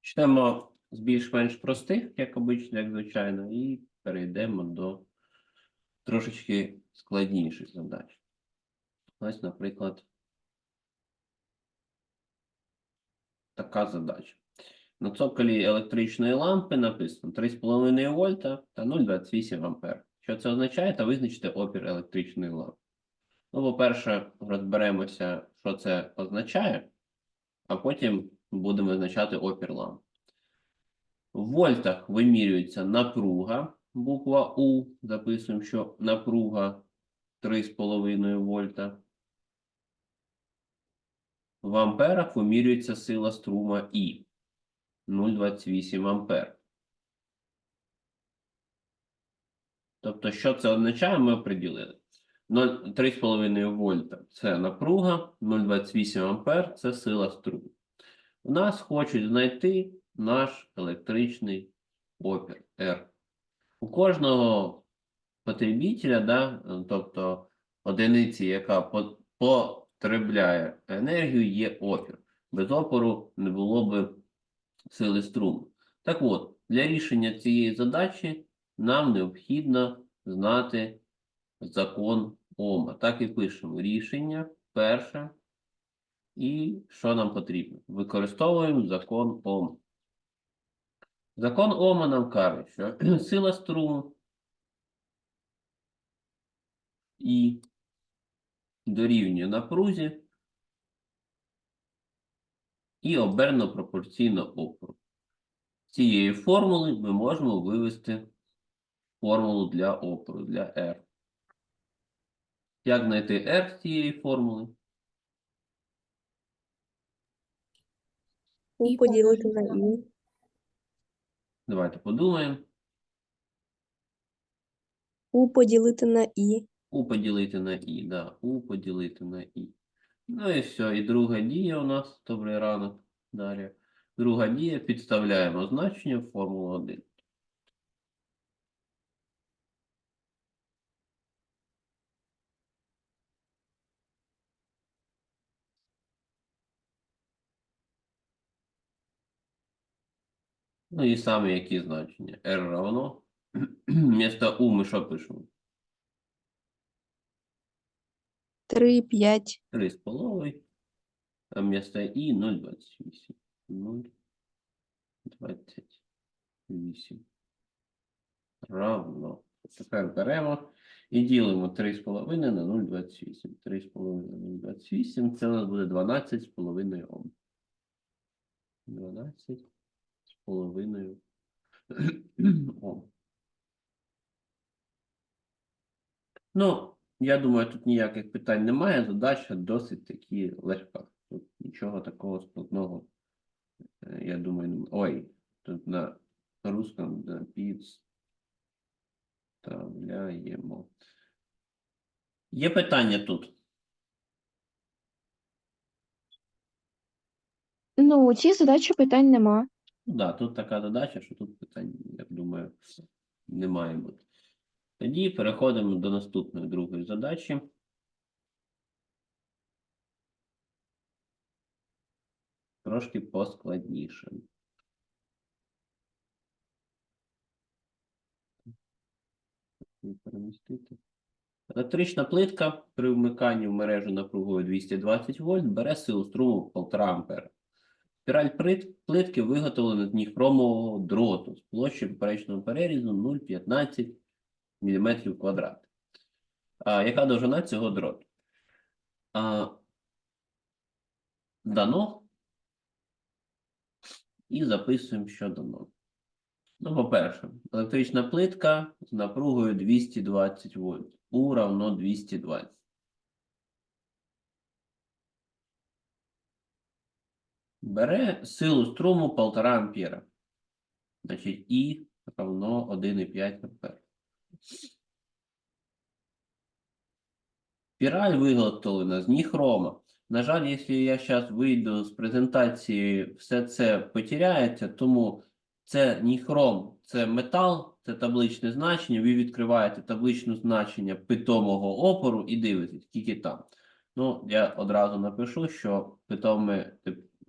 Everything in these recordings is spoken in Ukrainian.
Почнемо з більш-менш простих, як обично, як звичайно, і перейдемо до трошечки складніших задач. Ось, наприклад, така задача. На цоколі електричної лампи написано 3,5 вольта та 0,28 ампер. Що це означає? Та визначте опір електричної лампи. Ну, по-перше, розберемося, що це означає, а потім будемо визначати опір ламп. В вольтах вимірюється напруга, буква У. Записуємо, що напруга 3,5 вольта. В амперах вимірюється сила струма І 0,28 ампер. Тобто, що це означає, ми оприділили. 0 3,5 вольта це напруга, 0,28 ампер це сила струму. У нас хочуть знайти наш електричний опір R. У кожного потребителя, да, тобто одиниці, яка потребляє енергію, є опір. Без опору не було б сили струму. Так от, для рішення цієї задачі нам необхідно знати закон Ома. Так і пишемо рішення перше. І що нам потрібно? Використовуємо закон Ома. Закон Ома нам каже, що сила струму і дорівнює напрузі і обернено пропорційно опору. З цієї формули ми можемо вивести формулу для опору, для R. Як знайти R з цієї формули? У поділити на І. Давайте подумаємо. У поділити на І. У поділити на І, да. У поділити на І. Ну і все. І друга дія у нас. Добрий ранок, Дар'я. Друга дія. Підставляємо значення в формулу 1. Ну і саме які значення? R равно. Вместо У ми що пишемо? 3, 5. 3,5, а вместо І 0,28. 0,28. Равно. Тепер беремо і ділимо 3,5 на 0,28. 3,5 на 0,28. Це у нас буде 12,5 Ом. 12,5 Ом. Ну, я думаю, тут ніяких питань немає. Задача досить таки легка. Тут нічого такого складного, е, я думаю, немає. Ой, тут на русском да, підставляємо. Є питання тут? Ну, у цій задачі питань нема. Ну, да, тут така задача, що тут питань, я думаю, не має бути. Тоді переходимо до наступної другої задачі. Трошки поскладніше. Перемістити. Електрична плитка при вмиканні в мережу напругою 220 вольт бере силу струму 1,5 ампера. Спіраль плитки виготовлена з ніхромового дроту з площі поперечного перерізу 0,15 мм квадрат. А, яка довжина цього дроту? А, дано. І записуємо, що дано. Ну, по-перше, електрична плитка з напругою 220 вольт. У равно 220. Бере силу струму 1,5 ампера. Значить, І равно 1,5 ампер. Спіраль виготовлена з ніхрома. На жаль, якщо я зараз вийду з презентації, все це потеряється, тому це ніхром, це метал, це табличне значення. Ви відкриваєте табличне значення питомого опору і дивитесь, скільки там. Ну, я одразу напишу, що питоме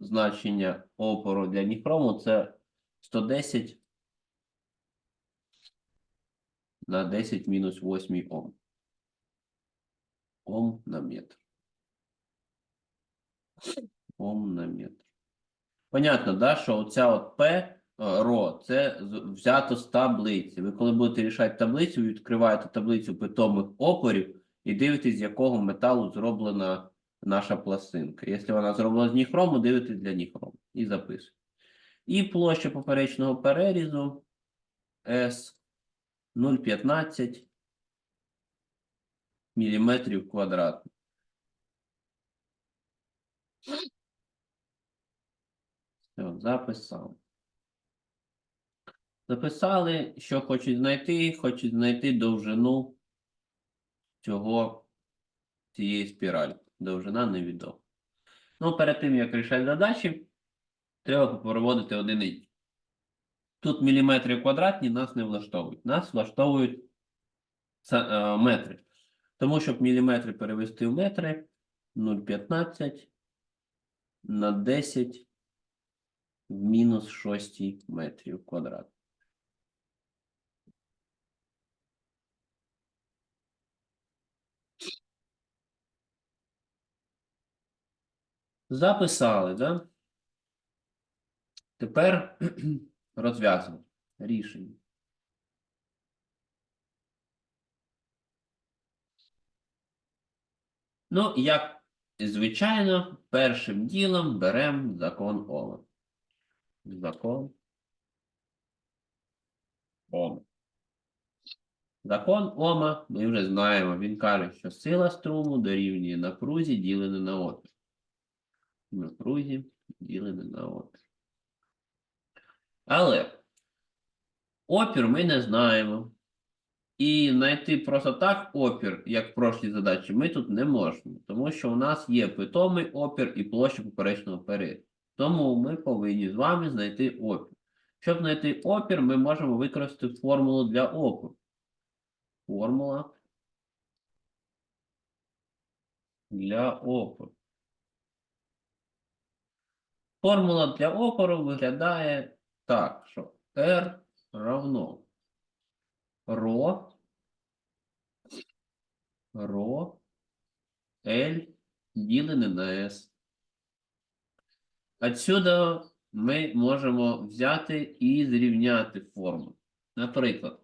значення опору для ніхрому це 110 на 10 мінус 8 Ом. Ом на метр. Ом на метр. Понятно, да, що оця от П, е, ро, це взято з таблиці. Ви коли будете рішати таблицю, відкриваєте таблицю питомих опорів і дивитесь, з якого металу зроблена наша пластинка. Якщо вона зроблена з ніхрому, дивитесь для ніхрому і записуєте. І площа поперечного перерізу S 0,15 міліметрів квадратних. Все, записав. Записали, що хочуть знайти, хочуть знайти довжину цього цієї спіралі. Довжина невідома. Ну, перед тим, як рішати задачі, треба проводити одиниці. Тут міліметри квадратні нас не влаштовують. Нас влаштовують е, метри. Тому, щоб міліметри перевести в метри, 0,15 на 10 в мінус 6 метрів квадратних. Записали, да? Тепер розв'язуємо рішення. Ну, як звичайно, першим ділом беремо закон Ома. Закон Ома. Закон Ома, ми вже знаємо, він каже, що сила струму дорівнює напрузі ділене на опір. Напрузі ділене на опір. Але опір ми не знаємо. І знайти просто так опір, як в прошлій задачі, ми тут не можемо, тому що у нас є питомий опір і площа поперечного перерізу. Тому ми повинні з вами знайти опір. Щоб знайти опір, ми можемо використати формулу для опору. Формула для опору. Формула для опору виглядає так, що R равно ро ро L ділене на S. Отсюда ми можемо взяти і зрівняти форму. Наприклад,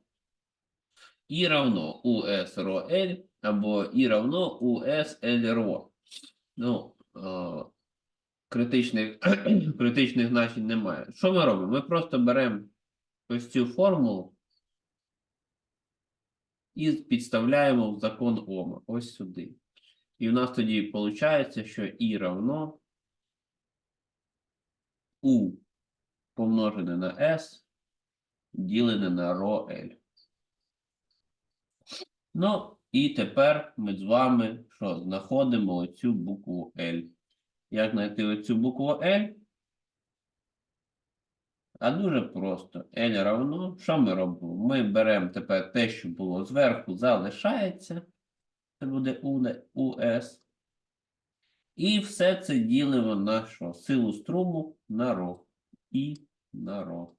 І равно US ро L або І равно US L ро. Ну, е, критичних, критичних значень немає. Що ми робимо? Ми просто беремо ось цю формулу і підставляємо в закон Ома ось сюди. І в нас тоді виходить, що І равно У помножене на S ділене на ро L. Ну, і тепер ми з вами що, знаходимо оцю букву L. Як знайти оцю букву L? А дуже просто. L равно. Що ми робимо? Ми беремо тепер те, що було зверху, залишається. Це буде US. І все це ділимо на що? Силу струму на ро. І на ро.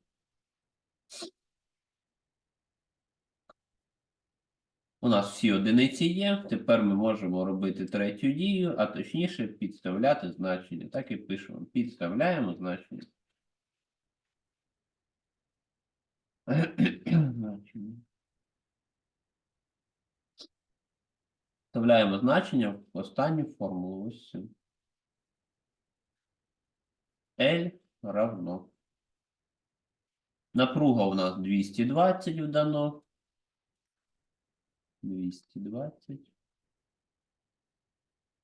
У нас всі одиниці є. Тепер ми можемо робити третю дію, а точніше підставляти значення. Так і пишемо. Підставляємо значення. Вставляємо значення в останню формулу. Ось цю. L равно. Напруга у нас 220 вдано. 220.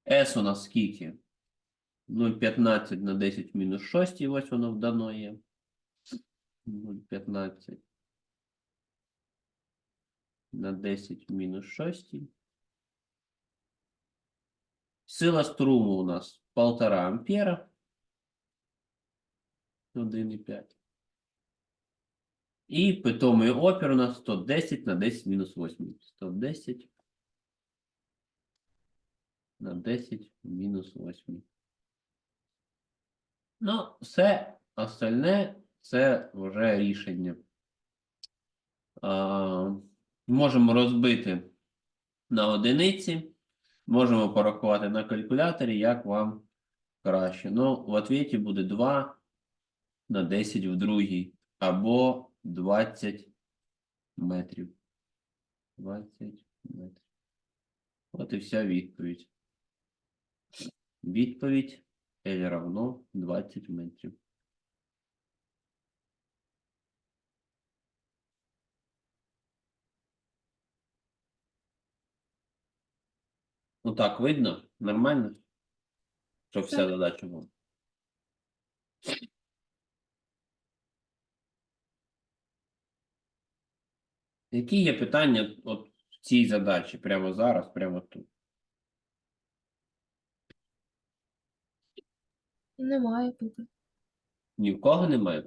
S у нас скільки? 0,15 на 10 мінус 6, і ось воно вдано є. 0,15 на 10 мінус 6. Сила струму у нас 1,5 ампера. 1,5. І питомий опір у нас 110 на 10 мінус 8. 110 на 10 мінус 8. Ну, все остальне це вже рішення. А, можемо розбити на одиниці, можемо порахувати на калькуляторі, як вам краще. Ну, в отвіті буде 2 на 10 в другій, або 20 метрів. 20 метрів. От і вся відповідь. Відповідь L равно 20 метрів. Ну так, видно? Нормально? Щоб вся задача була. Які є питання от в цій задачі прямо зараз, прямо тут? Немає поки. Ні в кого немає?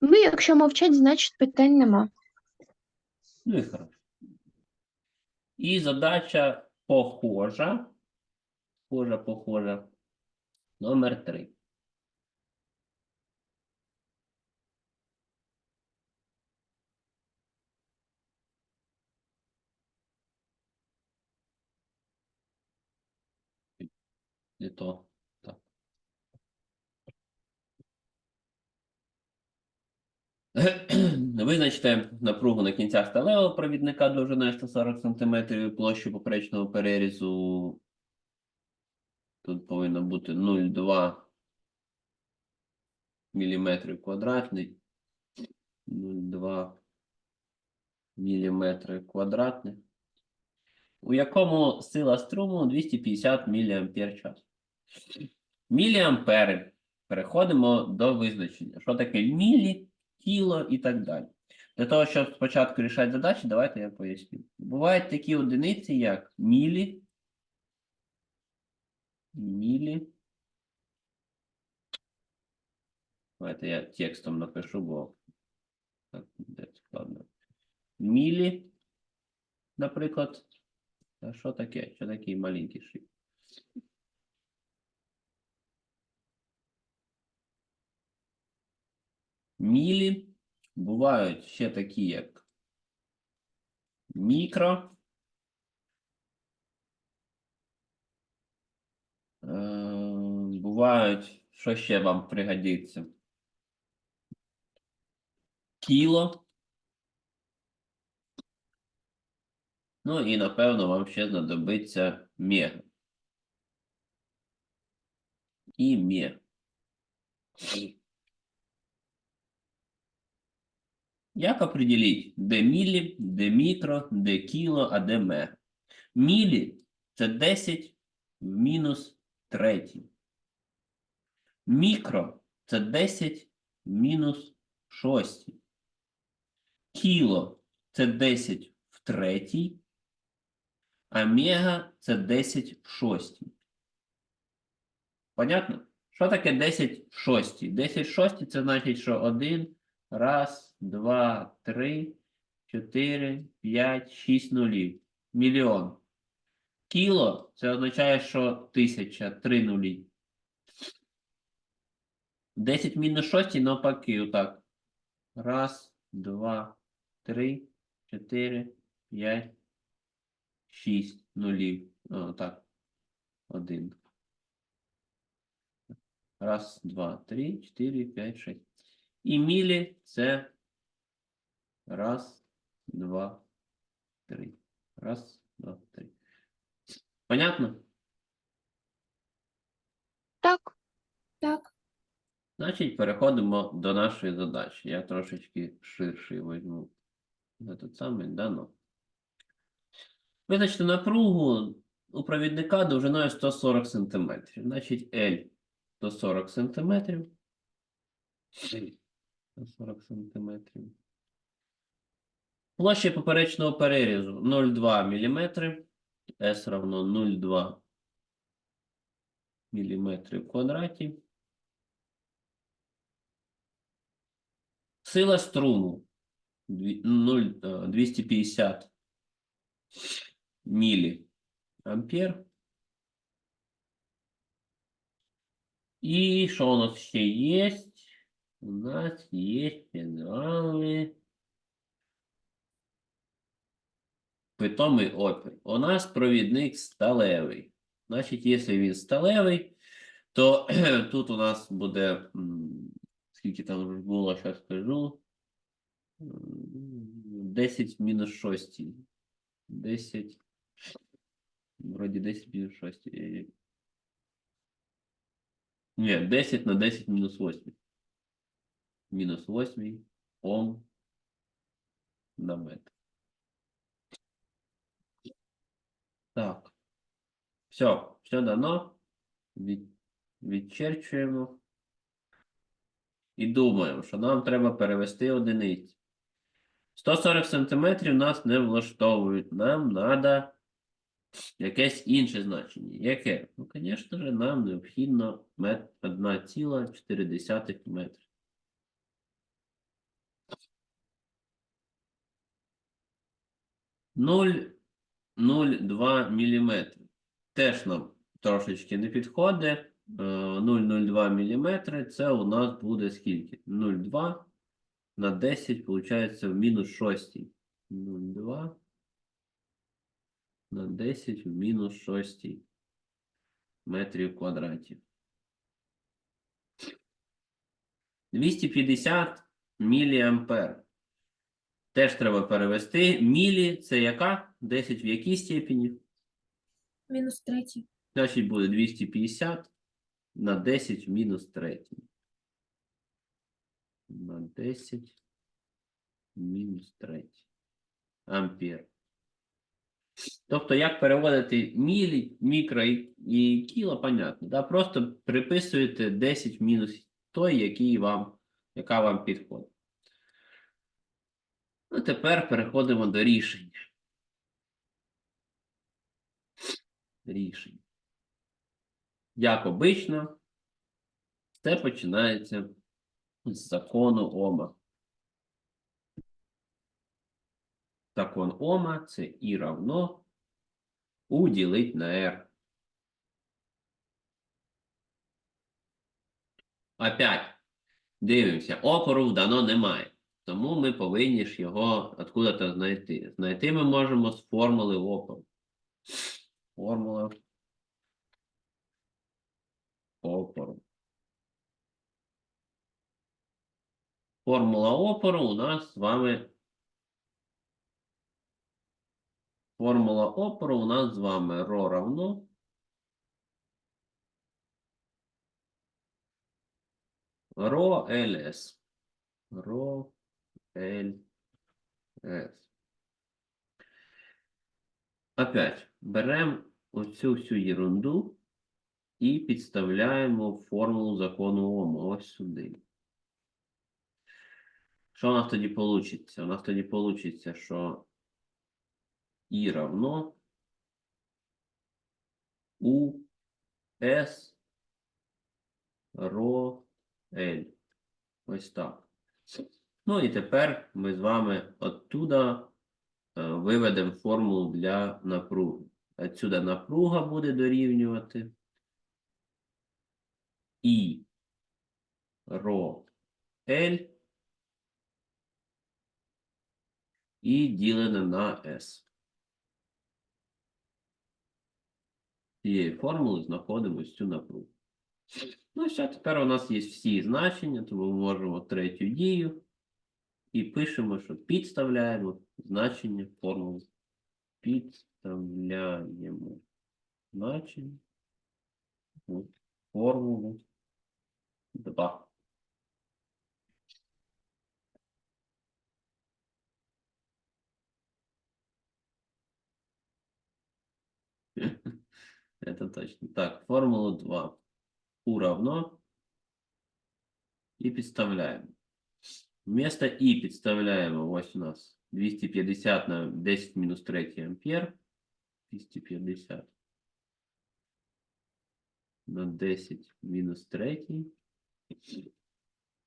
Ну, якщо мовчать, значить питань нема. Ну і хорошо. І задача похожа. Похожа, похожа. Номер 3. Не то. Так. Визначте напругу на кінцях сталевого провідника довжиною 140 см площу поперечного перерізу. Тут повинно бути 0,2 мм квадратний. 0,2 мм квадратний. У якому сила струму 250 мАч. Міліампери. Переходимо до визначення. Що таке мілі, кіло і так далі. Для того, щоб спочатку рішати задачі, давайте я поясню. Бувають такі одиниці, як мілі, мілі. Давайте я текстом напишу, бо так буде складно. Мілі, наприклад. А що таке? Що такий маленький шрифт? Мілі бувають ще такі, як мікро. Бувають, що ще вам пригодиться? Кіло. Ну і напевно вам ще знадобиться мега. І мега. Як определить, де мілі, де мікро, де кіло, а де мега? Мілі це 10 в мінус третій. Мікро це 10 мінус шостій. Кіло це 10 в третій. А мега це 10 в шостій. Понятно? Що таке 10 в шостій? 10 в шостій це значить, що 1, раз, два, три, чотири, п'ять, шість нулів. Мільйон. Кіло це означає, що тисяча, три нулі. 10 мінус 6 навпаки, отак. Раз, два, три, чотири, п'ять, шість нулів. О, так. Один. Раз, два, три, чотири, п'ять, шість. І мілі це раз, два, три. Раз, два, три. Понятно? Так. Так, Значить, переходимо до нашої задачі. Я трошечки ширший візьму. Не тут самий, да, ну. Визначте напругу у провідника довжиною 140 см. Значить, L 140 см. 140 см. Площа поперечного перерізу 0,2 мм. S равно 0,2 мм в квадраті. Сила е, 250 мілі ампер. І що у нас ще є? У нас є пенали. Питомий опір. У нас провідник сталевий. Значить, якщо він сталевий, то тут у нас буде. м, Скільки там вже було, зараз скажу. М, 10 мінус 6. 10. Вроді 10 мінус 6. Е, Ні, 10 на 10 мінус 8. Мінус 8 Ом на метр. Так. Все, все дано. Від, відчерчуємо. І думаємо, що нам треба перевести одиниці. 140 см нас не влаштовують. Нам треба якесь інше значення. Яке? Ну, звісно ж, нам необхідно мет- 1,4 метра. Нуль 0,2 мм. Теж нам трошечки не підходить. Е, 0,02 мм це у нас буде скільки? 0,2 на 10, виходить, в мінус 6. 0,2 на 10 в мінус 6 метрів квадратів. 250 міліампер. Теж треба перевести. Мілі це яка? 10 в якій степені? Мінус третій. Значить буде 250 на 10 в мінус 3. На 10 в мінус 3. Ампер. Тобто, як переводити мілі, мікро і, і кіло, понятно. Да? Просто приписуєте 10 в мінус той, який вам, яка вам підходить. Ну, тепер переходимо до рішення. Рішення. Як обично, все починається з закону Ома. Закон Ома це І равно У ділить на R. Опять дивимося, опору дано немає. Тому ми повинні ж його откуда-то знайти. Знайти ми можемо з формули опору. Формула опору. Формула опору у нас з вами. Формула опору у нас з вами ро равно. Ро ЛС. Ро ЛС. Опять беремо оцю всю ерунду і підставляємо формулу закону Ома ось сюди. Що у нас тоді вийде? У нас тоді вийде, що І равно У С ро L. Ось так. Ну і тепер ми з вами оттуда е, виведемо формулу для напруги. Отсюда напруга буде дорівнювати І ро L і ділене на S. Цієї формули знаходимо цю напругу. Ну, все, тепер у нас є всі значення, тому ми можемо третю дію і пишемо, що підставляємо значення формули. Підставляємо значення формулу 2. Это точно. Так, формулу 2. У равно. И підставляємо. Вместо І підставляємо, ось у нас 250 на 10 мінус 3 ампер. 250 на 10 мінус 3.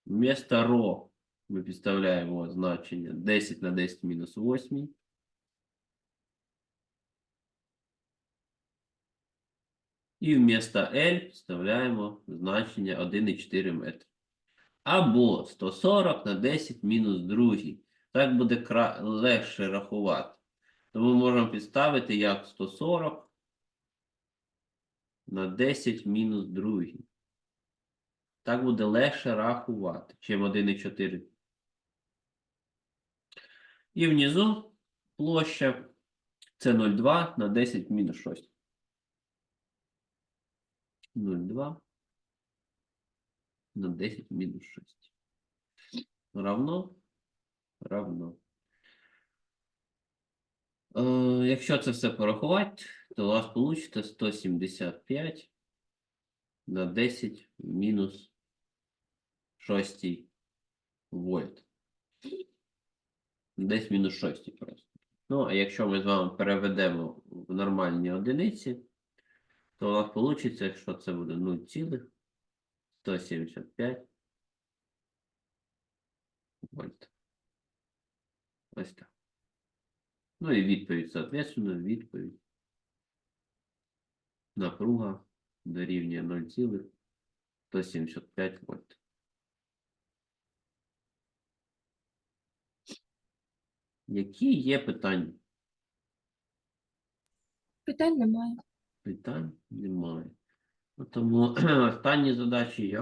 Вместо ро Ми підставляємо значення 10 на 10 мінус 8. І вмісто L вставляємо значення 1,4 метри. Або 140 на 10 мінус 2. Так буде легше рахувати. Тому можемо підставити як 140 на 10 мінус 2. Так буде легше рахувати, чим 1,4. І внизу площа це 0,2 на 10 мінус 6. 0,2 на 10 мінус 6. Равно? Равно. Е, якщо це все порахувати, то у вас вийде 175 на 10 мінус 6 вольт. Десь мінус 6 просто. Ну, а якщо ми з вами переведемо в нормальні одиниці, то у нас вийде, якщо це буде 0,175 вольт. Ось так. Ну і відповідь, соответственно, відповідь. Напруга дорівнює 0,175 вольт. Які є питання? Питань немає. Питань немає. Тому останні задачі я